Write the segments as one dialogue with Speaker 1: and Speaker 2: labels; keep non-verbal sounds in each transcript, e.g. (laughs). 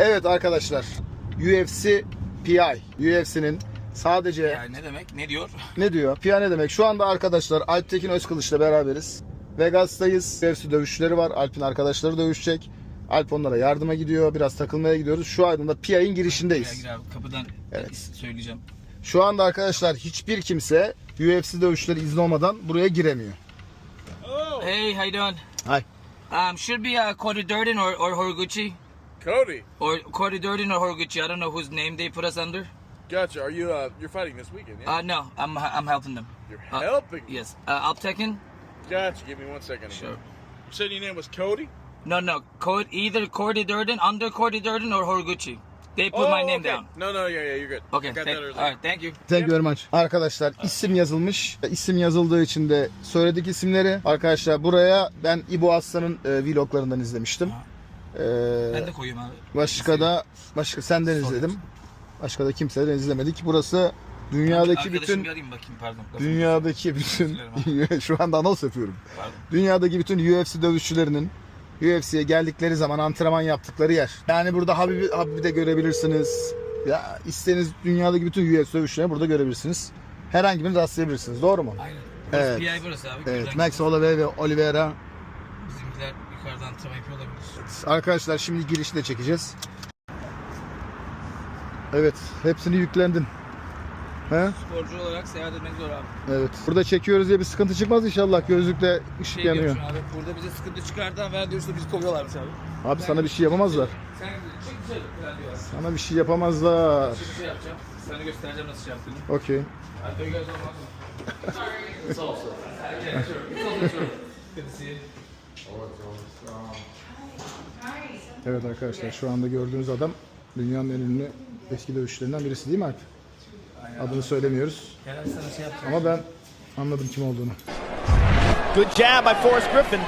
Speaker 1: Evet arkadaşlar. UFC PI. UFC'nin sadece
Speaker 2: Yani ne demek? Ne diyor? (laughs)
Speaker 1: ne diyor? PI ne demek? Şu anda arkadaşlar Alptekin Özkılıç'la beraberiz. Vegas'tayız. UFC dövüşçüleri var. Alp'in arkadaşları dövüşecek. Alp onlara yardıma gidiyor. Biraz takılmaya gidiyoruz. Şu anda PI'nin girişindeyiz.
Speaker 2: gir abi kapıdan
Speaker 1: Evet.
Speaker 2: söyleyeceğim.
Speaker 1: Şu anda arkadaşlar hiçbir kimse UFC dövüşleri izni olmadan buraya giremiyor.
Speaker 2: Hey, how you doing?
Speaker 1: Hi.
Speaker 2: Um, should be uh, Cody Durden or, or Horiguchi.
Speaker 3: Cody,
Speaker 2: Or Cody Durden or Horiguchi. I don't know whose name they put us under.
Speaker 3: gotcha. Are you uh you're fighting this weekend? Yeah.
Speaker 2: Uh, no, I'm I'm helping them.
Speaker 3: you're
Speaker 2: uh,
Speaker 3: helping.
Speaker 2: Yes. Uh, Alptekin?
Speaker 3: Gotcha. Give me one second.
Speaker 2: Sure.
Speaker 3: You said your name was Cody.
Speaker 2: No, no. Cody, either Cody Durden, under Cody Durden or Horiguchi. They put my name
Speaker 3: okay.
Speaker 2: down.
Speaker 3: No, no, yeah, yeah, you're good.
Speaker 2: Okay. Thank,
Speaker 3: that
Speaker 2: all right. Thank you.
Speaker 1: Thank you very much. Arkadaşlar isim yazılmış. İsim yazıldığı için de söyledik isimleri. Arkadaşlar buraya ben İbo Aslan'ın e, vloglarından izlemiştim. Ee,
Speaker 2: Ben de koyayım abi.
Speaker 1: başka da başka senden izledim. Başka da kimseden izlemedik. Burası dünyadaki bütün
Speaker 2: bakayım pardon.
Speaker 1: dünyadaki bütün (laughs) şu anda anons yapıyorum.
Speaker 2: Pardon.
Speaker 1: Dünyadaki bütün UFC dövüşçülerinin UFC'ye geldikleri zaman antrenman yaptıkları yer. Yani burada Habib'i Habib'i de görebilirsiniz. Ya istediğiniz dünyadaki bütün UFC dövüşçülerini burada görebilirsiniz. Herhangi birini rastlayabilirsiniz. Doğru mu?
Speaker 2: Aynen.
Speaker 1: Evet.
Speaker 2: Evet. PI burası abi.
Speaker 1: Evet. Max Holloway ve Oliveira.
Speaker 2: Bizimkiler yukarıdan antrenman yapıyor olabilir.
Speaker 1: Arkadaşlar şimdi girişi de çekeceğiz. Evet. Hepsini yüklendin. He?
Speaker 2: Sporcu olarak seyahat etmek zor abi.
Speaker 1: Evet. Burada çekiyoruz diye bir sıkıntı çıkmaz inşallah. Gözlükle ışık
Speaker 2: Şey
Speaker 1: yanıyor.
Speaker 2: diyorsun abi. Burada bize sıkıntı çıkardı ama diyorsun bizi kovuyorlarmış abi.
Speaker 1: Abi sana bir şey yapamazlar.
Speaker 2: Sen çık dışarı falan diyorlar.
Speaker 1: Sana bir şey yapamazlar.
Speaker 2: Şimdi şey yapacağım. Sana göstereceğim nasıl şey yaptığını.
Speaker 1: Okey.
Speaker 2: Hadi you guys don't want to. It's also. Yeah, sure.
Speaker 1: Evet arkadaşlar şu anda gördüğünüz adam dünyanın en ünlü eski dövüşçülerinden birisi değil mi Alp? Adını söylemiyoruz
Speaker 2: şey
Speaker 1: ama ben anladım kim olduğunu.
Speaker 4: Good jab by Forrest Griffin.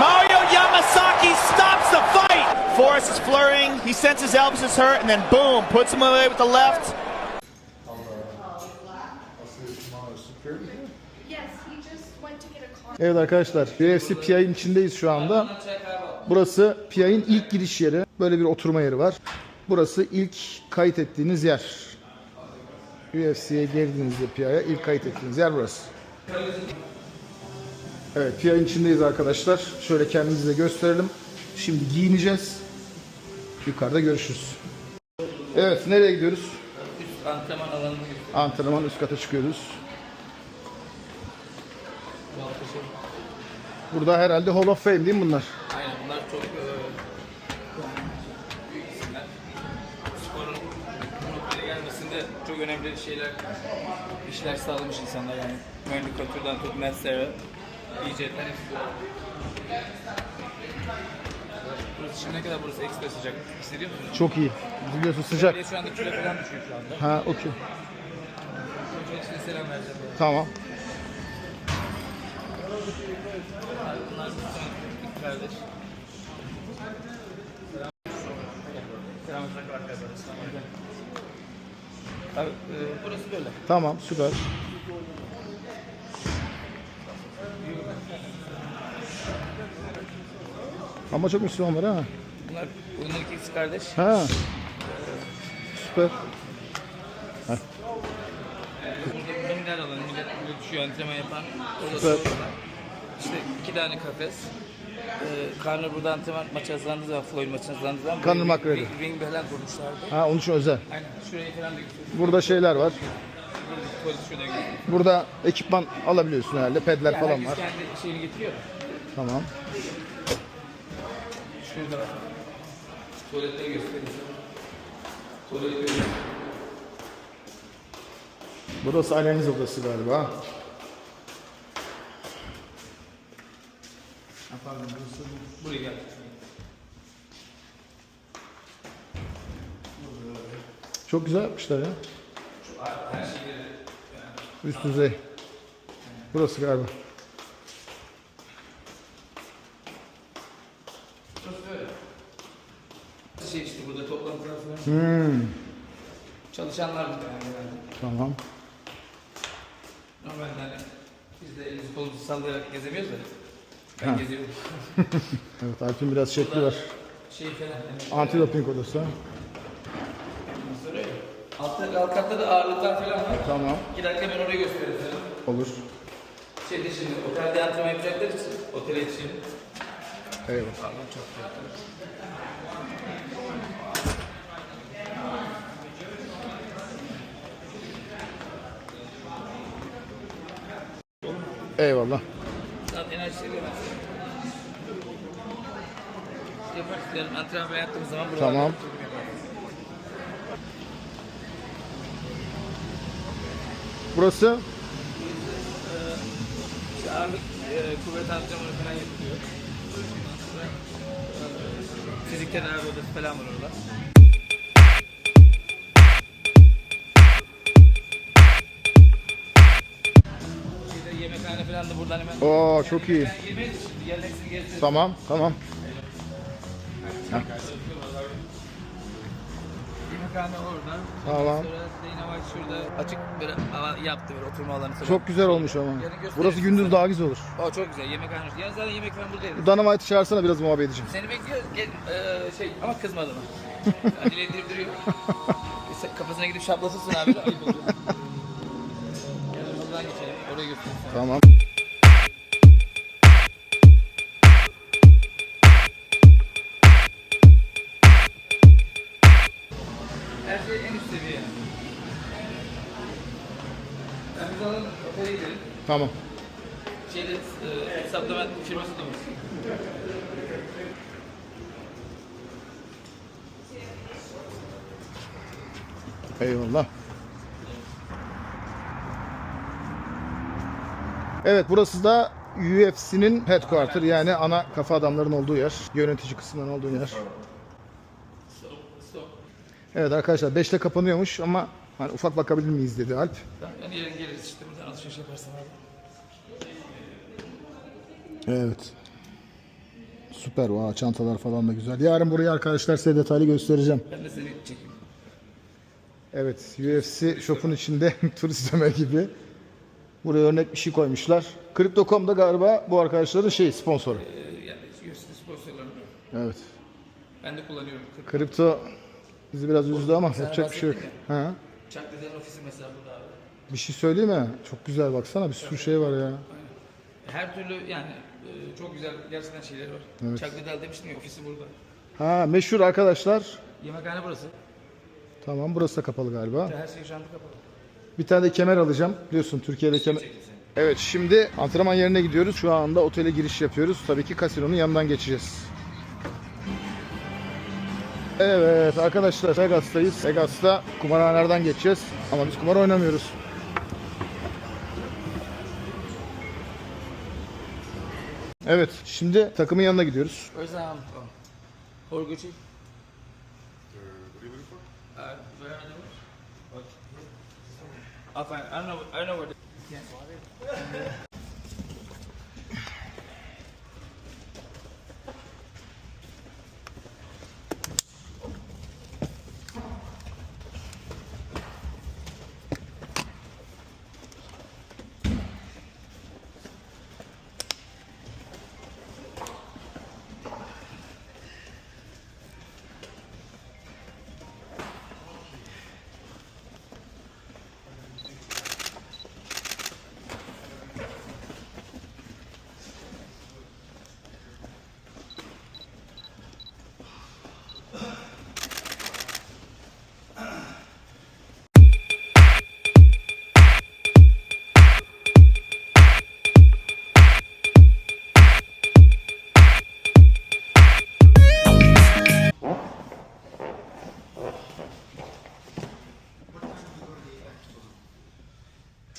Speaker 4: Mario Yamasaki stops the fight. Forrest is flurrying. He senses Elvis is hurt, and then boom, puts him away with the left.
Speaker 1: Evet arkadaşlar UFC PI'nin içindeyiz şu anda. Burası PI'nin ilk giriş yeri. Böyle bir oturma yeri var. Burası ilk kayıt ettiğiniz yer. UFC'ye girdiğinizde PI'ye ilk kayıt ettiğiniz yer burası. Evet PI'nin içindeyiz arkadaşlar. Şöyle kendimizi de gösterelim. Şimdi giyineceğiz. Yukarıda görüşürüz. Evet nereye gidiyoruz?
Speaker 2: Üst antrenman alanını göster.
Speaker 1: Antrenman üst kata çıkıyoruz. Burada herhalde Hall of Fame değil mi bunlar?
Speaker 2: Aynen bunlar çok e, büyük isimler. Sporun bu gelmesinde çok önemli şeyler, işler sağlamış insanlar yani. Randy Couture'dan tut Serra, EJ'den hepsi bu. Burası şimdi ne kadar burası ekstra sıcak hissediyor musunuz?
Speaker 1: Çok iyi. Biliyorsun sıcak.
Speaker 2: De şu anda kilo falan düşüyor şu anda.
Speaker 1: Ha okey.
Speaker 2: Hepsine selam vereceğim.
Speaker 1: Tamam.
Speaker 2: Bunlar. Abi e, burası böyle.
Speaker 1: Tamam süper. Ama çok Müslüman var ha.
Speaker 2: Bunlar bunlar ikisi kardeş.
Speaker 1: Ha. Süper.
Speaker 2: Burada minder alanı, millet düşüyor antrenman yapan. Orada
Speaker 1: Süper.
Speaker 2: soğukta. İşte iki tane kafes. Ee, Conor burada antrenman maçı hazırlandığı zaman, Floyd maçı hazırlandığı zaman
Speaker 1: Conor
Speaker 2: ring-
Speaker 1: McGregor.
Speaker 2: Ring, ring falan kurmuşlardı.
Speaker 1: Ha onun için özel.
Speaker 2: Aynen. Şurayı falan da götürdüm.
Speaker 1: Burada şeyler var.
Speaker 2: Tuvalet şurada götürdüm.
Speaker 1: Burada ekipman alabiliyorsun herhalde. Pedler
Speaker 2: Yani
Speaker 1: falan
Speaker 2: herkes
Speaker 1: var.
Speaker 2: kendi şeyini getiriyor.
Speaker 1: Tamam.
Speaker 2: Şurada var. Tuvaletleri göstereyim. Tuvaletleri göstereyim.
Speaker 1: Burası aileniz odası galiba.
Speaker 2: Ha, Pardon burası buraya gel.
Speaker 1: Çok güzel yapmışlar ya.
Speaker 2: Her şeyleri
Speaker 1: Üst düzey. Burası galiba.
Speaker 2: şey işte burada toplantılar falan.
Speaker 1: Hmm.
Speaker 2: Çalışanlar burada yani genelde.
Speaker 1: Tamam.
Speaker 2: Normalde hani biz de elimizi kolumuzu sallayarak gezemiyoruz da. Ben geziyorum. (laughs)
Speaker 1: Evet Alp'in biraz şekli var.
Speaker 2: şey falan.
Speaker 1: Antidoping odası.
Speaker 2: Altta, alt katta da ağırlıklar falan var.
Speaker 1: Tamam.
Speaker 2: Giderken ben orayı göstereyim sana.
Speaker 1: Olur.
Speaker 2: Şeyde şimdi otelde antrenman yapacaklar için otele yetişelim.
Speaker 1: Eyvallah.
Speaker 2: Pardon çok.
Speaker 1: Eyvallah.
Speaker 2: Zaten enerjisiyle ben Yarın antrenman yaptığımız zaman buralarda
Speaker 1: Tamam. Burası
Speaker 2: İşte ağırlık e, kuvvet antrenmanı falan yapılıyor. Fizik tedavi odası falan var orada. Yemekhane falan da buradan hemen.
Speaker 1: Oo çok iyi.
Speaker 2: Yarın hepsini gezdiririz.
Speaker 1: Tamam tamam.
Speaker 2: Yemekhane orada.
Speaker 1: Tamam.
Speaker 2: Sonra Zeynep şurada açık bir alan yaptı böyle oturma alanı falan.
Speaker 1: Çok güzel olmuş ama. Burası gündüz daha güzel olur.
Speaker 2: O çok güzel yemekhane. Yarın zaten yemek falan buradayız.
Speaker 1: Dynamite çağırsana biraz muhabbet edeceğim.
Speaker 2: Seni bekliyoruz. Gel, eee, şey ama kızma adama. (laughs) Acele duruyor. Kafasına gidip şaplasırsın abi. (laughs) Ayıp oluyor. Yanımızdan geçelim. Oraya götüreyim sana.
Speaker 1: Tamam.
Speaker 2: Her şey en üst seviye. biz alalım, otele gidelim.
Speaker 1: Tamam.
Speaker 2: Şeyde, eee supplement firması da var.
Speaker 1: Eyvallah. Evet burası da UFC'nin headquarter yani ana kafa adamların olduğu yer. Yönetici kısmının olduğu yer. Evet arkadaşlar 5'te kapanıyormuş ama hani ufak bakabilir miyiz dedi Alp.
Speaker 2: Tamam, yani yarın geliriz işte buradan alışveriş yaparsın abi.
Speaker 1: Evet. Süper. Vay, çantalar falan da güzel. Yarın burayı arkadaşlar size detaylı göstereceğim.
Speaker 2: Ben de seni çekeyim.
Speaker 1: Evet, UFC shop'un içinde (laughs) turist Ömer gibi. Buraya örnek bir şey koymuşlar. Crypto.com'da galiba bu arkadaşların şey sponsoru.
Speaker 2: Eee yani gösteri sponsorlarım.
Speaker 1: Evet.
Speaker 2: Ben de kullanıyorum.
Speaker 1: Kripto bizi biraz üzdü ama
Speaker 2: Sana
Speaker 1: yapacak bir şey yok. Ha?
Speaker 2: Liddell'in ofisi mesela burada abi.
Speaker 1: Bir şey söyleyeyim mi? Çok güzel baksana bir sürü şey var ya.
Speaker 2: Her türlü yani e, çok güzel gerçekten şeyler var.
Speaker 1: Evet.
Speaker 2: Liddell demiştim ya ofisi burada.
Speaker 1: Ha meşhur arkadaşlar.
Speaker 2: Yemekhane burası.
Speaker 1: Tamam burası da kapalı galiba.
Speaker 2: Her şey şu anda kapalı.
Speaker 1: Bir tane de kemer alacağım. Biliyorsun Türkiye'de kemer... Evet şimdi antrenman yerine gidiyoruz. Şu anda otele giriş yapıyoruz. Tabii ki kasinonun yanından geçeceğiz. Evet arkadaşlar Vegas'tayız. Vegas'ta kumarhanelerden geçeceğiz. Ama biz kumar oynamıyoruz. Evet şimdi takımın yanına gidiyoruz.
Speaker 2: Where's um oh. Horiguchi? Uh. I know. I know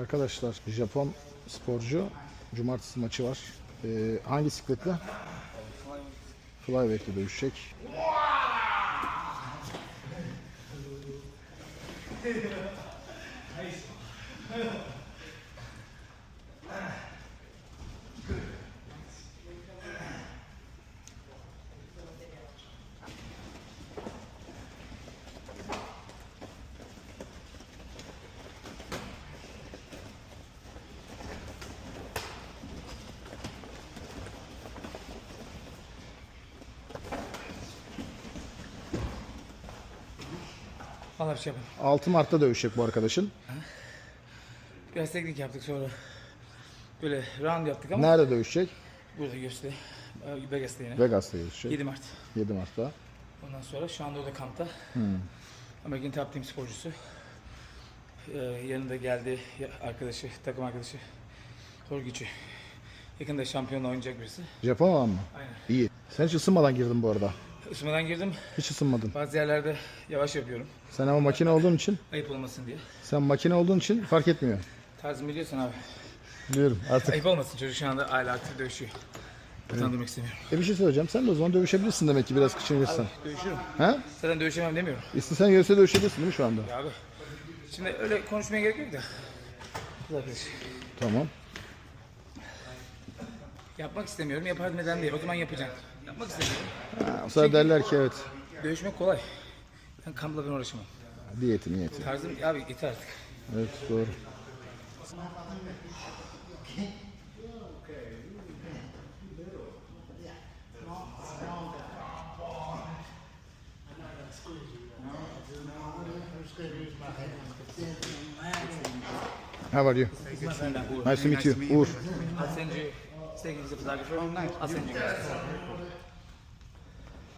Speaker 1: Arkadaşlar Japon sporcu cumartesi maçı var. Ee, hangi sikletle? Flyweight'te dövüşecek.
Speaker 2: Valla bir şey yapalım.
Speaker 1: 6 Mart'ta dövüşecek bu arkadaşın.
Speaker 2: Biraz teknik yaptık sonra. Böyle round yaptık ama
Speaker 1: Nerede dövüşecek?
Speaker 2: burada göstereyim. Ee, Vegas'ta yine.
Speaker 1: Vegas'ta dövüşecek.
Speaker 2: 7 Mart.
Speaker 1: 7 Mart'ta.
Speaker 2: Ondan sonra şu anda o da kampta. American Top Team sporcusu. Ee, yanında geldi arkadaşı, takım arkadaşı. Horgiç'i. Yakında şampiyonla oynayacak birisi.
Speaker 1: Japon olan mı?
Speaker 2: Aynen.
Speaker 1: İyi. Sen hiç ısınmadan girdin bu arada.
Speaker 2: Isınmadan girdim.
Speaker 1: Hiç ısınmadın.
Speaker 2: Bazı yerlerde yavaş yapıyorum.
Speaker 1: Sen ama makine olduğun için,
Speaker 2: Ayıp olmasın diye.
Speaker 1: sen makine olduğun için fark etmiyor.
Speaker 2: Tarzımı biliyorsun abi.
Speaker 1: Biliyorum artık.
Speaker 2: Ayıp olmasın çocuk şu anda aile aktif dövüşüyor. Utandırmak istemiyorum.
Speaker 1: E bir şey söyleyeceğim. Sen de o zaman dövüşebilirsin demek ki biraz kıçınırsan.
Speaker 2: Dövüşürüm.
Speaker 1: Ha?
Speaker 2: Zaten dövüşemem demiyorum.
Speaker 1: İstesen UFC dövüşebilirsin değil mi şu anda?
Speaker 2: Ya abi. Şimdi öyle konuşmaya gerek yok da. Kız arkadaş.
Speaker 1: Tamam.
Speaker 2: Yapmak istemiyorum. Yapardım neden değil. O zaman yapacağım. Yapmak istemiyorum.
Speaker 1: Ha, o sonra derler ki evet.
Speaker 2: Dövüşmek kolay. Ben kampla ben uğraşamam.
Speaker 1: Diyeti niyeti.
Speaker 2: Tarzım abi yeter artık.
Speaker 1: Evet doğru. How are you? Nice to meet you. Uğur.
Speaker 2: I'll send you. Taking the